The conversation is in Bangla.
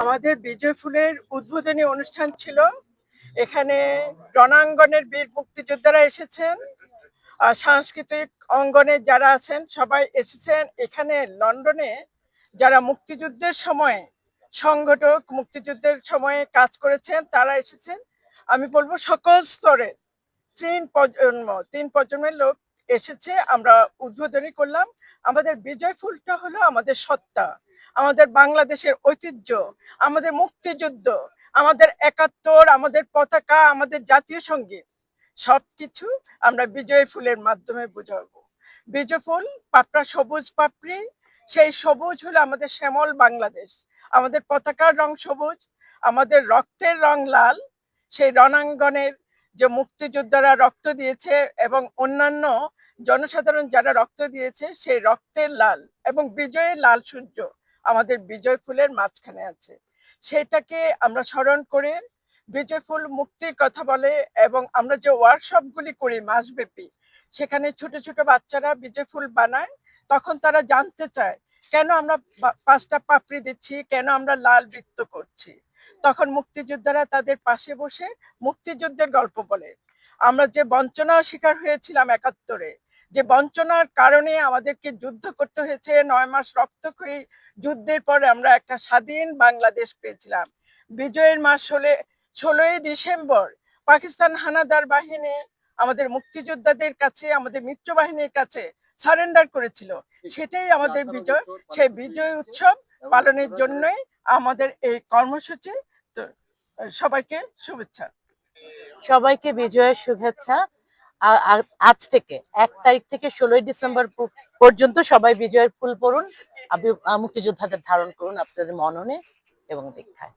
আমাদের বিজয় ফুলের উদ্বোধনী অনুষ্ঠান ছিল। এখানে রণাঙ্গনের বীর মুক্তিযোদ্ধারা এসেছেন। সাংস্কৃতিক অঙ্গনে যারা আছেন, সবাই এসেছেন। এখানে লন্ডনে যারা মুক্তিযুদ্ধের সময়, সংগঠক মুক্তিযুদ্ধের সময়ে কাজ করেছেন, তারা এসেছেন। আমি বলব সকল স্তরের তিন প্রজন্ম, তিন প্রজন্মের লোক এসেছে। আমরা উদ্বোধনী করলাম। আমাদের বিজয় ফুলটা হলো আমাদের সত্তা। আমাদের বাংলাদেশের ঐতিহ্য, আমাদের মুক্তিযুদ্ধ, আমাদের একাত্তর, আমাদের পতাকা, আমাদের জাতীয় সংগীত, সবকিছু আমরা বিজয় ফুলের মাধ্যমে বুঝাবো। বিজয় ফুল, পাপড়া সবুজ পাপড়ি, সেই সবুজ হলো আমাদের শ্যামল বাংলাদেশ। আমাদের পতাকার রং সবুজ, আমাদের রক্তের রং লাল, সেই রণাঙ্গনের যে মুক্তিযোদ্ধারা রক্ত দিয়েছে এবং অন্যান্য জনসাধারণ যারা রক্ত দিয়েছে, সেই রক্তের লাল এবং বিজয়ের লাল সূর্য। আমাদের বিজয় ফুলের মাঝখানে আছে। সেটাকে আমরা স্মরণ করে বিজয় ফুল মুক্তির কথা বলে এবং আমরা যে ওয়ার্কশপগুলি করি মাসব্যাপী, সেখানে ছোট ছোট বাচ্চারা বিজয় ফুল বানায়, তখন তারা জানতে চায়, কেন আমরা পাঁচটা পাপড়ি দিচ্ছি, কেন আমরা লাল বৃত্ত করছি? তখন মুক্তিযোদ্ধারা তাদের পাশে বসে মুক্তিযুদ্ধের গল্প বলে। আমরা যে বঞ্চনার শিকার হয়েছিলাম একাত্তরে যে বঞ্চনার কারণে আমাদেরকে যুদ্ধ করতে হয়েছে, নয় মাস রক্তক্ষয়ী যুদ্ধের পরে আমরা একটা স্বাধীন বাংলাদেশ পেয়েছিলাম। বিজয়ের মাস হলে ষোলোই ডিসেম্বর পাকিস্তান হানাদার বাহিনী আমাদের মুক্তিযোদ্ধাদের কাছে, আমাদের মিত্র বাহিনীর কাছে সারেন্ডার করেছিল। সেটাই আমাদের বিজয়, সেই বিজয় উৎসব পালনের জন্যই আমাদের এই কর্মসূচি। সবাইকে শুভেচ্ছা। সবাইকে বিজয়ের শুভেচ্ছা। আজ থেকে, এক তারিখ থেকে ষোলোই ডিসেম্বর পর্যন্ত সবাই বিজয়ের ফুল পড়ুন। মুক্তিযোদ্ধাদের ধারণ করুন আপনাদের মননে এবং দীক্ষায়।